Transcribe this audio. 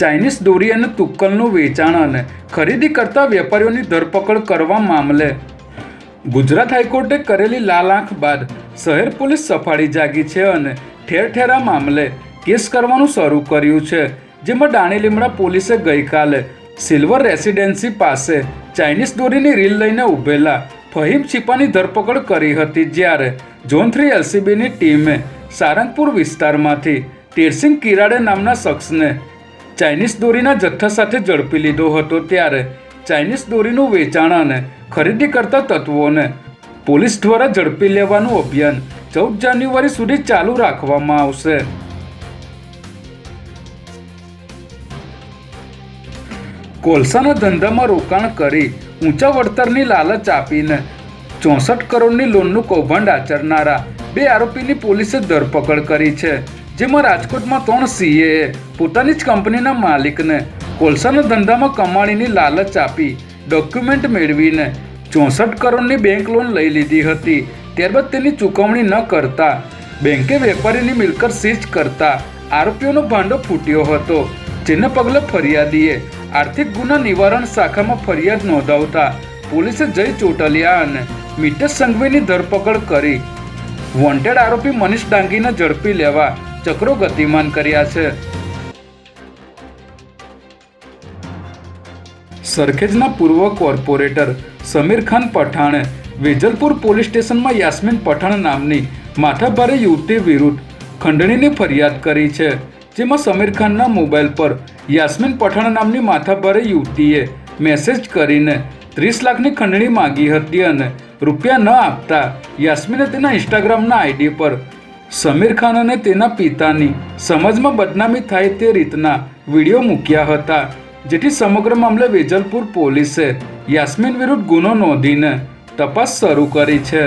Chinese દોરી અને તુક્કલનું વેચાણ અને ખરીદી કરતા વેપારીઓની ધરપકડ કરવા મામલે ગુજરાત હાઈકોર્ટે કરેલી લાલ આંખ બાદ શહેર પોલીસ સફાળી જાગી છે અને ઠેર ઠેરા મામલે કેસ કરવાનું શરૂ કર્યું છે. જેમાં દાણી લીમડા પોલીસે ગઈકાલે સિલ્વર રેસિડેન્સી પાસે ચાઇનીઝ દોરીની રીલ લઈને ઊભેલા ફહીમ છીપાની ધરપકડ કરી હતી, જ્યારે ઝોન થ્રી એલસીબીની ટીમે સારંગપુર વિસ્તારમાંથી તેરસિંગ કિરાડે નામના શખ્સને ચાઇનીઝ દોરીના જથ્થા સાથે ઝડપી લીધો હતો, ત્યારે ચાઇનીઝ દોરીનું વેચાણ અને ખરીદી કરતા તત્વોને પોલીસ દ્વારા ઝડપી લેવાનું અભિયાન ચૌદ જાન્યુઆરી સુધી ચાલુ રાખવામાં આવશે. કોલસાના ધંધામાં રોકાણ કરી ઊંચા વળતરની લાલચ આપીને ચોસઠ કરોડની લોનનું કૌભાંડ આચરનારા બે આરોપીની પોલીસે ધરપકડ કરી છે, જેમાં રાજકોટમાં ત્રણ સીએએ પોતાની જ કંપનીના માલિકને કોલસાના ધંધામાં કમાણીની લાલચ આપી ડોક્યુમેન્ટ મેળવીને ચોસઠ કરોડની બેંક લોન લઈ લીધી હતી. ત્યારબાદ તેની ચૂકવણી ન કરતા બેંકે વેપારીની મિલકત સીઝ કરતા આરોપીઓનો ભાંડો ફૂટ્યો હતો. જેને પગલે ફરિયાદીએ આર્થિક ગુના નિવારણ શાખામાં ફરિયાદ નોંધાવતા પોલીસે જય ચોટલિયા અને મિતેશ સંઘવીની ધરપકડ કરી. વોન્ટેડ આરોપી મનીષ ડાંગીને ઝડપી લેવા ચક્રો ગતિમાન કર્યા છે. સરખેજના પૂર્વ કોર્પોરેટર સમીર ખાન પઠાણે વેજલપુર પોલીસ સ્ટેશનમાં યાસ્મીન પઠાણ નામની માથાભારે યુવતી વિરુદ્ધ ખંડણીની ફરિયાદ કરી છે. જેમાં સમીર ખાનના મોબાઈલ પર યાસ્મીન પઠાણ નામની માથાભારે યુવતીએ મેસેજ કરીને ત્રીસ લાખની ખંડણી માંગી હતી અને રૂપિયા ન આપતા યાસ્મીને તેના ઇન્સ્ટાગ્રામના આઈડી પર સમીર ખાન અને તેના પિતાની સમાજમાં બદનામી થાય તે રીતના વીડિયો મૂક્યા હતા, જેથી સમગ્ર મામલે વેજલપુર પોલીસે યાસ્મીન વિરુદ્ધ ગુનો નોંધીને તપાસ શરૂ કરી છે.